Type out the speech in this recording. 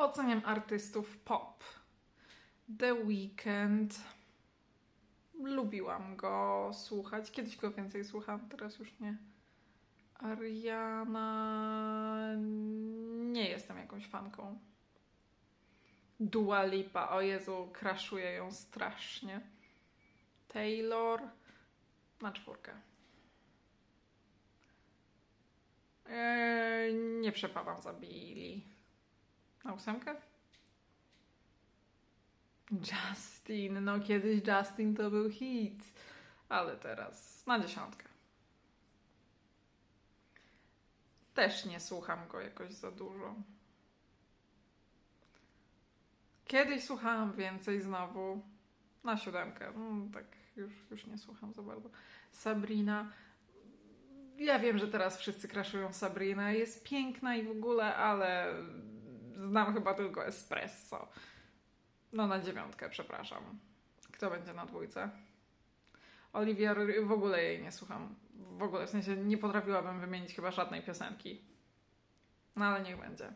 Oceniam artystów pop. The Weeknd. Lubiłam go słuchać. Kiedyś go więcej słucham, teraz już nie. Ariana. Nie jestem jakąś fanką. Dua Lipa. O Jezu, kraszuję ją strasznie. Taylor. Na czwórkę. Eee, nie przepadam za Billy. Na ósemkę? Justin, no kiedyś Justin to był hit, ale teraz na dziesiątkę. Też nie słucham go jakoś za dużo. Kiedyś słuchałam więcej znowu. Na siódemkę. Mm, tak już, już nie słucham za bardzo. Sabrina. Ja wiem, że teraz wszyscy kraszują Sabrinę. Jest piękna i w ogóle, ale znam chyba tylko espresso. No na dziewiątkę, przepraszam. Kto będzie na dwójce? Olivia, w ogóle jej nie słucham. W ogóle, w sensie nie potrafiłabym wymienić chyba żadnej piosenki. No ale niech będzie.